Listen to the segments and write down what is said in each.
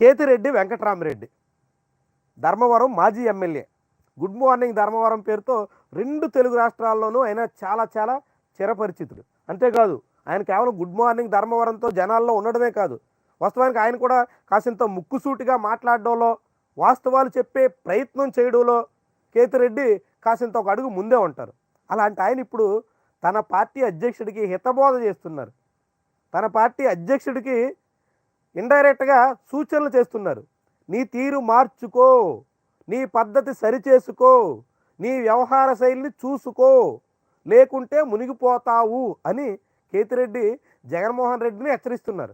కేతిరెడ్డి వెంకట్రామరెడ్డి. ధర్మవరం మాజీ MLA. Good morning Dharmavaram పేరుతో రెండు తెలుగు రాష్ట్రాల్లోనూ ఆయన చాలా చాలా చిరపరిచితుడు. అంతేకాదు ఆయన కేవలం గుడ్ మార్నింగ్ ధర్మవరంతో జనాల్లో ఉండడమే కాదు వాస్తవానికి ఆయన కూడా కాసింత ముక్కుసూటిగా మాట్లాడడంలో వాస్తవాలు చెప్పే ప్రయత్నం చేయడంలో కేతిరెడ్డి కాసింత ఒక అడుగు ముందే ఉంటారు. అలాంటి ఆయన ఇప్పుడు తన పార్టీ అధ్యక్షుడికి హితబోధ చేస్తున్నారు. తన పార్టీ అధ్యక్షుడికి ఇండైరెక్ట్గా సూచనలు చేస్తున్నారు. నీ తీరు మార్చుకో. నీ పద్ధతి సరిచేసుకో. నీ వ్యవహార శైలిని చూసుకో. లేకుంటే మునిగిపోతావు అని కేతిరెడ్డి జగన్మోహన్ రెడ్డిని హెచ్చరిస్తున్నారు.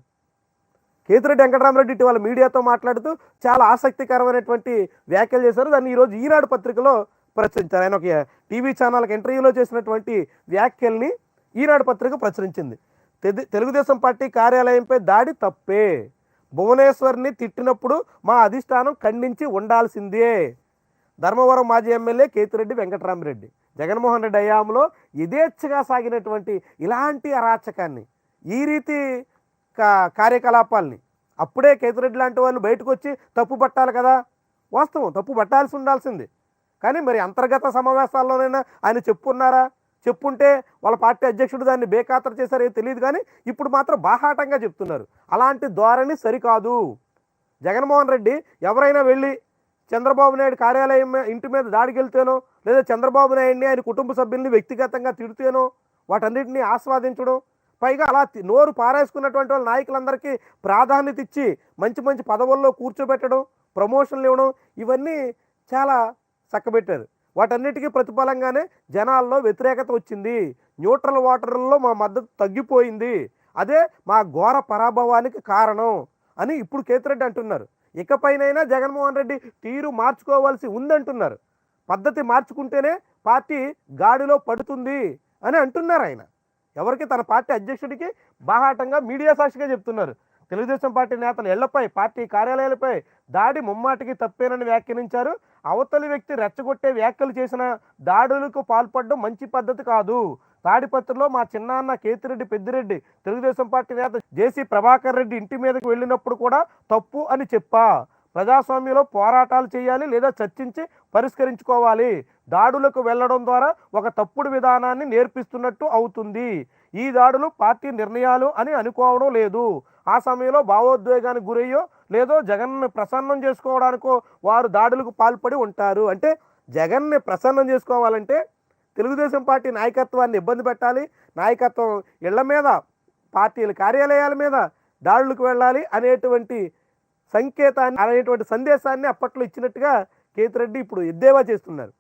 కేతిరెడ్డి వెంకటరామరెడ్డి ఇటీవల మీడియాతో మాట్లాడుతూ చాలా ఆసక్తికరమైనటువంటి వ్యాఖ్యలు చేశారు. దాన్ని ఈరోజు ఈనాడు పత్రికలో ప్రచురించారు. ఆయన ఒక టీవీ ఛానల్కి ఇంటర్వ్యూలో చేసినటువంటి వ్యాఖ్యల్ని ఈనాడు పత్రిక ప్రచురించింది. తెలుగుదేశం పార్టీ కార్యాలయంపై దాడి తప్పే. భువనేశ్వర్ని తిట్టినప్పుడు మా అధిష్టానం ఖండించి ఉండాల్సిందే. ధర్మవరం మాజీ ఎమ్మెల్యే కేతిరెడ్డి వెంకటరామరెడ్డి. జగన్మోహన్ రెడ్డి హయాంలో యథేచ్ఛగా సాగినటువంటి ఇలాంటి అరాచకాన్ని ఈ రీతి కా- కార్యకలాపాల్ని అప్పుడే కేతిరెడ్డి లాంటి వాళ్ళు బయటకు వచ్చి తప్పు పట్టాలి కదా. వాస్తవం తప్పు పట్టాల్సి ఉండాల్సింది. కానీ మరి అంతర్గత సమావేశాల్లోనైనా ఆయన చెప్పున్నారా? చెప్పుంటే వాళ్ళ పార్టీ అధ్యక్షుడు దాన్ని బేఖాతరు చేశారో తెలియదు కానీ ఇప్పుడు మాత్రం బాహాటంగా చెప్తున్నారు. అలాంటి ధోరణి సరికాదు. జగన్మోహన్ రెడ్డి ఎవరైనా వెళ్ళి చంద్రబాబు నాయుడు కార్యాలయం ఇంటి మీద దాడికి వెళ్తేనో లేదా చంద్రబాబు నాయుడిని ఆయన కుటుంబ సభ్యుల్ని వ్యక్తిగతంగా తిడితేనో వాటన్నిటిని ఆస్వాదించడం పైగా అలా నోరు పారేసుకున్నటువంటి వాళ్ళ నాయకులందరికీ ప్రాధాన్యత ఇచ్చి మంచి మంచి పదవుల్లో కూర్చోబెట్టడం ప్రమోషన్లు ఇవ్వడం ఇవన్నీ చాలా చక్కబెట్టారు. వాటన్నిటికీ ప్రతిఫలంగానే జనాల్లో వ్యతిరేకత వచ్చింది. న్యూట్రల్ వాటర్లలో మా మద్దతు తగ్గిపోయింది. అదే మా ఘోర పరాభవానికి కారణం అని ఇప్పుడు కేతిరెడ్డి అంటున్నారు. ఇకపైనైనా జగన్మోహన్ రెడ్డి తీరు మార్చుకోవాల్సి ఉందంటున్నారు. పద్ధతి మార్చుకుంటేనే పార్టీ గాడిలో పడుతుంది అని అంటున్నారు ఆయన. ఎవరికి? తన పార్టీ అధ్యక్షుడికి బాహాటంగా మీడియా సాక్షిగా చెప్తున్నారు. తెలుగుదేశం పార్టీ నేతలు ఇళ్ళపై పార్టీ కార్యాలయాలపై దాడి ముమ్మాటికి తప్పేనని వ్యాఖ్యానించారు. అవతలి వ్యక్తి రెచ్చగొట్టే వ్యాఖ్యలు చేసిన దాడులకు పాల్పడడం మంచి పద్ధతి కాదు. తాడిపత్రిలో మా చిన్నాన్న కేతిరెడ్డి పెద్దిరెడ్డి తెలుగుదేశం పార్టీ నేత జేసీ ప్రభాకర్ రెడ్డి ఇంటి మీదకి వెళ్ళినప్పుడు కూడా తప్పు అని చెప్పా. ప్రజాస్వామ్యంలో పోరాటాలు చేయాలి లేదా చర్చించి పరిష్కరించుకోవాలి. దాడులకు వెళ్ళడం ద్వారా ఒక తప్పుడు విధానాన్ని నేర్పిస్తున్నట్టు అవుతుంది. ఈ దాడులు పార్టీ నిర్ణయాలు అని అనుకోవడం లేదు. ఆ సమయంలో భావోద్వేగానికి గురయ్యో లేదో జగన్ని ప్రసన్నం చేసుకోవడానికో వారు దాడులకు పాల్పడి ఉంటారు. అంటే జగన్ని ప్రసన్నం చేసుకోవాలంటే తెలుగుదేశం పార్టీ నాయకత్వాన్ని ఇబ్బంది పెట్టాలి. నాయకత్వం ఇళ్ళ మీద పార్టీల కార్యాలయాల మీద దాడులకు వెళ్ళాలి అనేటువంటి సంకేతాన్ని అనేటువంటి సందేశాన్ని అప్పట్లో ఇచ్చినట్టుగా కేతిరెడ్డి ఇప్పుడు ఎద్దేవా చేస్తున్నారు.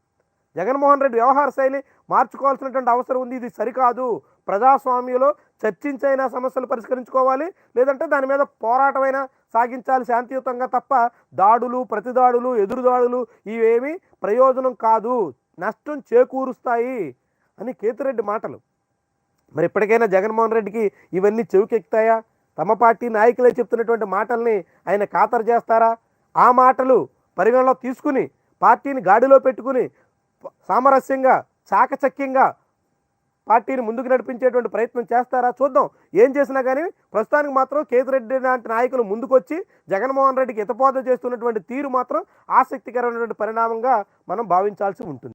జగన్మోహన్ రెడ్డి వ్యవహార శైలి మార్చుకోవాల్సినటువంటి అవసరం ఉంది. ఇది సరికాదు. ప్రజాస్వామ్యంలో చర్చించైనా సమస్యలు పరిష్కరించుకోవాలి. లేదంటే దాని మీద పోరాటమైనా సాగించాలి శాంతియుతంగా తప్ప దాడులు ప్రతిదాడులు ఎదురుదాడులు ఇవేమి ప్రయోజనం కాదు. నష్టం చేకూరుస్తాయి అని కేతిరెడ్డి మాటలు. మరి ఇప్పటికైనా జగన్మోహన్ రెడ్డికి ఇవన్నీ చెవికెక్కుతాయా? తమ పార్టీ నాయకులే చెప్తున్నటువంటి మాటల్ని ఆయన ఖాతరు చేస్తారా? ఆ మాటలు పరిగణలో తీసుకుని పార్టీని గాడిలో పెట్టుకుని సామరస్యంగా చాకచక్యంగా పార్టీని ముందుకు నడిపించేటువంటి ప్రయత్నం చేస్తారా? చూద్దాం. ఏం చేసినా కానీ ప్రస్తుతానికి మాత్రం కేతిరెడ్డి లాంటి నాయకులు ముందుకొచ్చి జగన్మోహన్ రెడ్డికి హితబోధ చేస్తున్నటువంటి తీరు మాత్రం ఆసక్తికరమైనటువంటి పరిణామంగా మనం భావించాల్సి ఉంటుంది.